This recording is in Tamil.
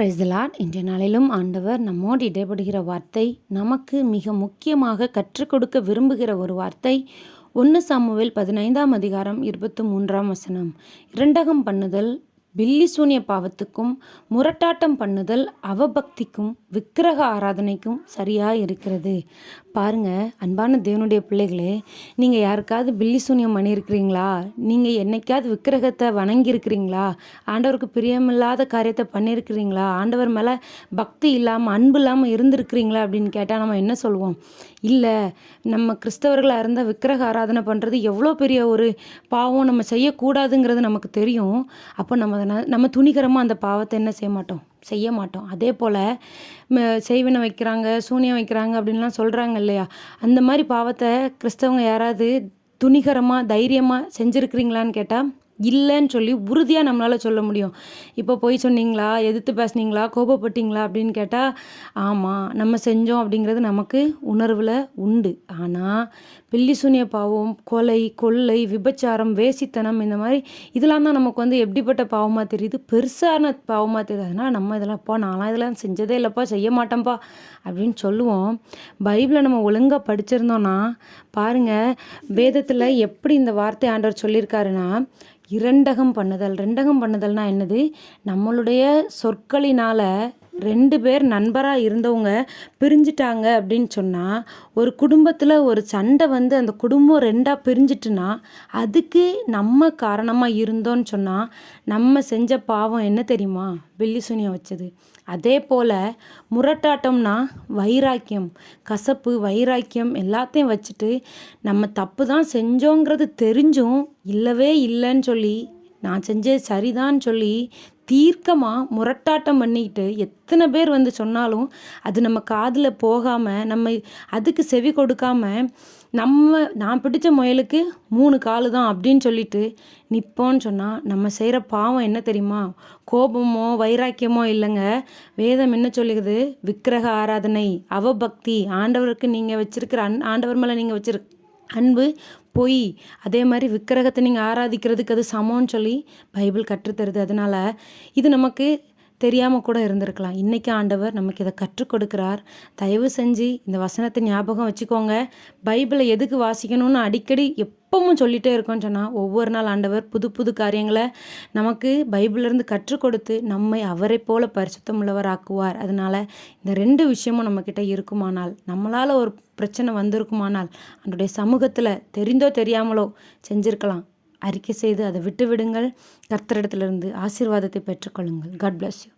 பிரைஸ்லான் இன்றைய நாளிலும் ஆண்டவர் நம்மோடு இடைபடுகிற வார்த்தை நமக்கு மிக முக்கியமாக கற்றுக் கொடுக்க விரும்புகிற ஒரு வார்த்தை ஒன்று சாமுவேல் பதினைந்தாம் அதிகாரம் இருபத்தி மூன்றாம் வசனம். இரண்டகம் பண்ணுதல் பில்லி சூனிய பாவத்துக்கும் முரட்டாட்டம் பண்ணுதல் அவபக்திக்கும் விக்கிரக ஆராதனைக்கும் சரியாக இருக்கிறது. பாருங்கள் அன்பான தேவனுடைய பிள்ளைகளே நீங்கள் யாருக்காவது பில்லி சூனியம் பண்ணியிருக்கிறீங்களா? நீங்கள் என்னைக்காவது விக்கிரகத்தை வணங்கியிருக்கிறீங்களா? ஆண்டவருக்கு பிரியமில்லாத காரியத்தை பண்ணியிருக்கிறீங்களா? ஆண்டவர் மேலே பக்தி இல்லாமல் அன்பு இல்லாமல் இருந்திருக்கிறீங்களா அப்படின்னு கேட்டால் நம்ம என்ன சொல்லுவோம் இல்லை நம்ம கிறிஸ்தவர்களாக இருந்தால் விக்கிரக ஆராதனை பண்ணுறது எவ்வளோ பெரிய ஒரு பாவம் நம்ம செய்யக்கூடாதுங்கிறது நமக்கு தெரியும். அப்போ நம்ம அதனால் நம்ம துணிகரமாக அந்த பாவத்தை என்ன செய்ய மாட்டோம்? செய்ய மாட்டோம். அதே போல் செய்வினை வைக்கிறாங்க சூனியம் வைக்கிறாங்க அப்படின்லாம் சொல்கிறாங்க இல்லையா? அந்த மாதிரி பாவத்தை கிறிஸ்தவங்க யாராவது துணிகரமாக தைரியமாக செஞ்சுருக்கிறீங்களான்னு கேட்டால் இல்லைன்னு சொல்லி உறுதியாக நம்மளால் சொல்ல முடியும். இப்போ போய் சொன்னீங்களா? எதிர்த்து பேசுனீங்களா? கோபப்பட்டீங்களா? அப்படின்னு கேட்டால் ஆமாம் நம்ம செஞ்சோம் அப்படிங்கிறது நமக்கு உணர்வில் உண்டு. ஆனால் பில்லி சூனிய பாவம் கொலை கொள்ளை விபச்சாரம் வேசித்தனம் இந்த மாதிரி இதெல்லாம் தான் நமக்கு வந்து எப்படிப்பட்ட பாவமாக தெரியுது? பெருசான பாவமாக தெரியுது. அதனால் நம்ம இதெல்லாம்ப்பா நான்லாம் இதெல்லாம் செஞ்சதே இல்லைப்பா செய்ய மாட்டேன்ப்பா அப்படின்னு சொல்லுவோம். பைபிளை நம்ம ஒழுங்காக படிச்சிருந்தோன்னா பாருங்கள் வேதத்தில் எப்படி இந்த வார்த்தை ஆண்டவர் சொல்லியிருக்காருன்னா இரண்டகம் பண்ணுதல். ரெண்டகம் பண்ணுதல்னால் என்னது? நம்மளுடைய சொற்களினால் ரெண்டு பேர் நண்பராக இருந்தவங்க பிரிஞ்சிட்டாங்க அப்படின்னு சொன்னால் ஒரு குடும்பத்தில் ஒரு சண்டை வந்து அந்த குடும்பம் ரெண்டாக பிரிஞ்சிட்டுனா அதுக்கு நம்ம காரணமாக இருந்தோன்னு சொன்னால் நம்ம செஞ்ச பாவம் என்ன தெரியுமா? வெள்ளி சுனியை வச்சது. அதே போல் முரட்டாட்டம்னா வைராக்கியம் கசப்பு வைராக்கியம் எல்லாத்தையும் வச்சுட்டு நம்ம தப்பு தான் செஞ்சோங்கிறது தெரிஞ்சும் இல்லவே இல்லைன்னு சொல்லி நான் செஞ்சது சரிதான்னு சொல்லி தீர்க்கமாக முரட்டாட்டம் பண்ணிக்கிட்டு எத்தனை பேர் வந்து சொன்னாலும் அது நம்ம காதில் போகாமல் நம்ம அதுக்கு செவி கொடுக்காம நம்ம நான் பிடிச்ச முயலுக்கு மூணு காலு தான் அப்படின்னு சொல்லிட்டு நிற்போன்னு சொன்னால் நம்ம செய்கிற பாவம் என்ன தெரியுமா? கோபமோ வைராக்கியமோ இல்லைங்க. வேதம் என்ன சொல்லுகிறது? விக்கிரக ஆராதனை அவபக்தி ஆண்டவருக்கு நீங்கள் வச்சிருக்கிற அன் ஆண்டவர் மேலே நீங்கள் வச்சிரு அன்பு பொய் அதே மாதிரி விக்கிரகத்தை நீங்கள் ஆராதிக்கிறதுக்கு அது சமம்னு சொல்லி பைபிள் கற்றுத்தருது. அதனால் இது நமக்கு தெரியாமல் கூட இருந்திருக்கலாம். இன்றைக்கி ஆண்டவர் நமக்கு இதை கற்றுக் கொடுக்குறார். தயவு செஞ்சு இந்த வசனத்தை ஞாபகம் வச்சுக்கோங்க. பைபிளை எதுக்கு வாசிக்கணும்னு அடிக்கடி எப்பவும் சொல்லிகிட்டே இருக்கோம்னு சொன்னால் ஒவ்வொரு நாள் ஆண்டவர் புது புது காரியங்களை நமக்கு பைபிளிலிருந்து கற்றுக் கொடுத்து நம்மை அவரை போல பரிசுத்தம் உள்ளவர் ஆக்குவார் அதனால இந்த ரெண்டு விஷயமும் நம்மக்கிட்ட இருக்குமானால் நம்மளால் ஒரு பிரச்சனை வந்திருக்குமானால் அவனுடைய சமூகத்தில் தெரிந்தோ தெரியாமலோ செஞ்சுருக்கலாம். அறிக்கை செய்து அதை விட்டு விடுங்கள் கர்த்தரிடத்திலிருந்து ஆசீர்வாதத்தை பெற்றுக்கொள்ளுங்கள். God bless you